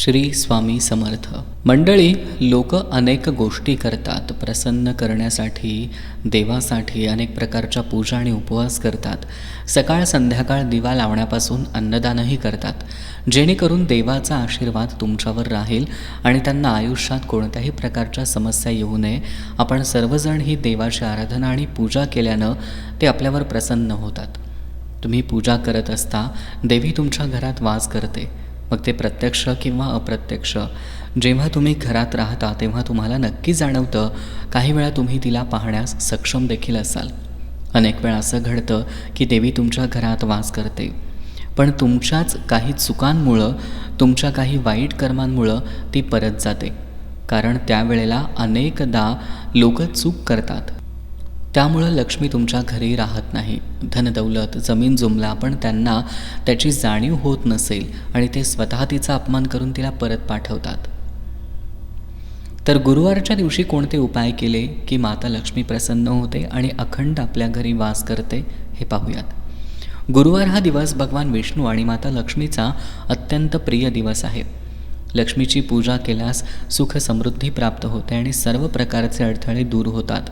श्री स्वामी समर्थ. मंडळी लोक अनेक गोष्टी करतात प्रसन्न करण्यासाठी देवासाठी अनेक प्रकारच्या पूजा आणि उपवास करतात. सकाळ संध्याकाळ दिवा लावण्यापासून अन्नदानही करतात. जेणेकरून देवाचा आशीर्वाद तुमच्यावर राहील आणि त्यांना आयुष्यात कोणत्याही प्रकारच्या समस्या येऊ नये. आपण सर्वजण ही देवाची आराधना आणि पूजा केल्यानं ते आपल्यावर प्रसन्न होतात. तुम्ही पूजा करत असता देवी तुमच्या घरात वास करते. मग ते प्रत्यक्ष किंवा अप्रत्यक्ष. जेव्हा तुम्ही घरात राहता तेव्हा तुम्हाला नक्की जाणवतं काही वेळा तुम्ही तिला पाहण्यास सक्षम देखील असाल. अनेक वेळा असं घडतं की देवी तुमच्या घरात वास करते. पण तुमच्याच काही चुकांमुळं तुमच्या काही वाईट कर्मांमुळं ती परत जाते. कारण त्यावेळेला अनेकदा लोक चूक करतात. त्यामुळं लक्ष्मी तुमच्या घरी राहत नाही. धनदौलत जमीन जुमला पण त्यांना त्याची जाणीव होत नसेल आणि ते स्वतः तिचा अपमान करून तिला परत पाठवतात. तर गुरुवारच्या दिवशी कोणते उपाय केले की माता लक्ष्मी प्रसन्न होते आणि अखंड आपल्या घरी वास करते हे पाहूयात. गुरुवार हा दिवस भगवान विष्णू आणि माता लक्ष्मीचा अत्यंत प्रिय दिवस आहे. लक्ष्मीची पूजा केल्यास सुख समृद्धी प्राप्त होते आणि सर्व प्रकारचे अडथळे दूर होतात.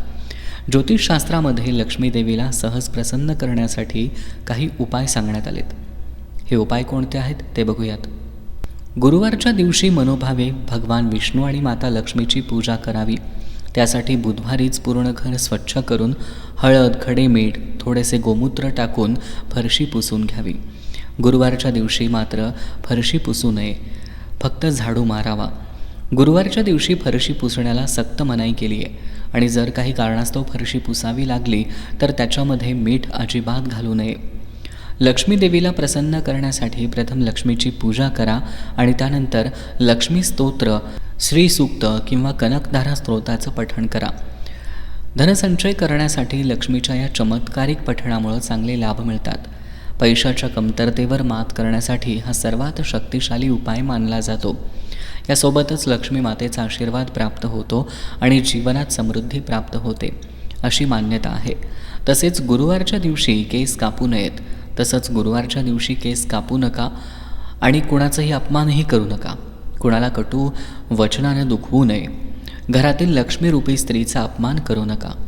ज्योतिषशास्त्रामध्ये लक्ष्मीदेवीला सहज प्रसन्न करण्यासाठी काही उपाय सांगण्यात आलेत. हे उपाय कोणते आहेत ते बघूयात. गुरुवारच्या दिवशी मनोभावे भगवान विष्णू आणि माता लक्ष्मीची पूजा करावी. त्यासाठी बुधवारीच पूर्ण घर स्वच्छ करून हळद खडे मीठ थोडेसे गोमूत्र टाकून फरशी पुसून घ्यावी. गुरुवारच्या दिवशी मात्र फरशी पुसू नये. फक्त झाडू मारावा. गुरुवारच्या दिवशी फरशी पुसण्याला सक्त मनाई केली आहे आणि जर काही कारणास्तव फरशी पुसावी लागली तर त्याच्यामध्ये मीठ अजिबात घालू नये. लक्ष्मी देवीला प्रसन्न करण्यासाठी प्रथम लक्ष्मीची पूजा करा आणि त्यानंतर लक्ष्मी स्तोत्र श्रीसूक्त किंवा कनकधारा स्तोत्राचं पठण करा. धनसंचय करण्यासाठी लक्ष्मीच्या या चमत्कारिक पठणामुळं चांगले लाभ मिळतात. पैशाच्या कमतरतेवर मात करण्यासाठी हा सर्वात शक्तिशाली उपाय मानला जातो. यासोबतच लक्ष्मी मातेचा आशीर्वाद प्राप्त होतो आणि जीवनात समृद्धी प्राप्त होते अशी मान्यता आहे. तसेच गुरुवारच्या दिवशी केस कापू नयेत. तसंच गुरुवारच्या दिवशी केस कापू नका आणि कुणाचाही अपमानही करू नका. कुणाला कटू वचनानं दुखवू नये. घरातील लक्ष्मीरूपी स्त्रीचा अपमान करू नका.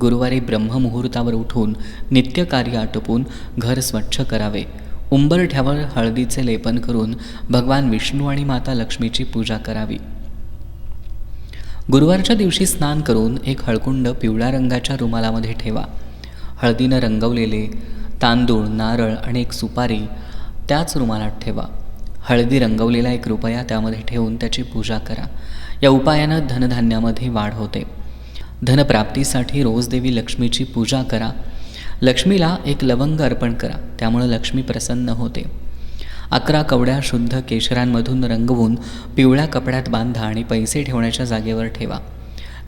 गुरुवारी ब्रह्ममुहूर्तावर उठून नित्यकार्य आटोपून घर स्वच्छ करावे. उंबरठ्यावर हळदीचे लेपन करून भगवान विष्णू आणि माता लक्ष्मीची पूजा करावी. गुरुवारच्या दिवशी स्नान करून एक हळकुंड पिवळ्या रंगाच्या रुमालामध्ये ठेवा. हळदीनं रंगवलेले तांदूळ नारळ आणि एक सुपारी त्याच रुमालात ठेवा. हळदी रंगवलेला एक रुपया त्यामध्ये ठेवून त्याची पूजा करा. या उपायानं धनधान्यामध्ये वाढ होते. धनप्राप्तीसाठी रोज देवी लक्ष्मीची पूजा करा. लक्ष्मीला एक लवंग अर्पण करा. त्यामुळं लक्ष्मी प्रसन्न होते. अकरा कवड्या शुद्ध केशरांमधून रंगवून पिवळ्या कपड्यात बांधा आणि पैसे ठेवण्याच्या जागेवर ठेवा.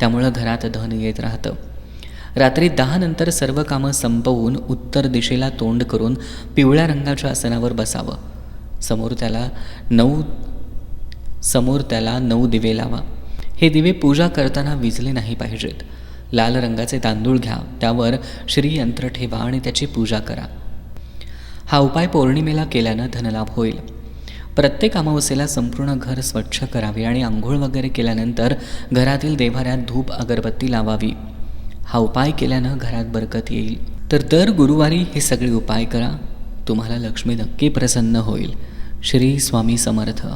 त्यामुळं घरात धन येत राहतं. रात्री दहानंतर सर्व कामं संपवून उत्तर दिशेला तोंड करून पिवळ्या रंगाच्या आसनावर बसावं. समोर त्याला नऊ समोर त्याला नऊ दिवे लावा. हे दिवे पूजा करताना विजले नाही पाहिजेत. लाल रंगाचे तांदूळ घ्या त्यावर श्रीयंत्र ठेवा आणि त्याची पूजा करा. हा उपाय पौर्णिमेला केल्यानं धनलाभ होईल. प्रत्येक अमावस्येला संपूर्ण घर स्वच्छ करावे आणि आंघोळ वगैरे केल्यानंतर घरातील देव्हाऱ्यात धूप अगरबत्ती लावावी. हा उपाय केल्यानं घरात बरकत येईल. तर दर गुरुवारी हे सगळे उपाय करा. तुम्हाला लक्ष्मी नक्की प्रसन्न होईल. श्री स्वामी समर्थ.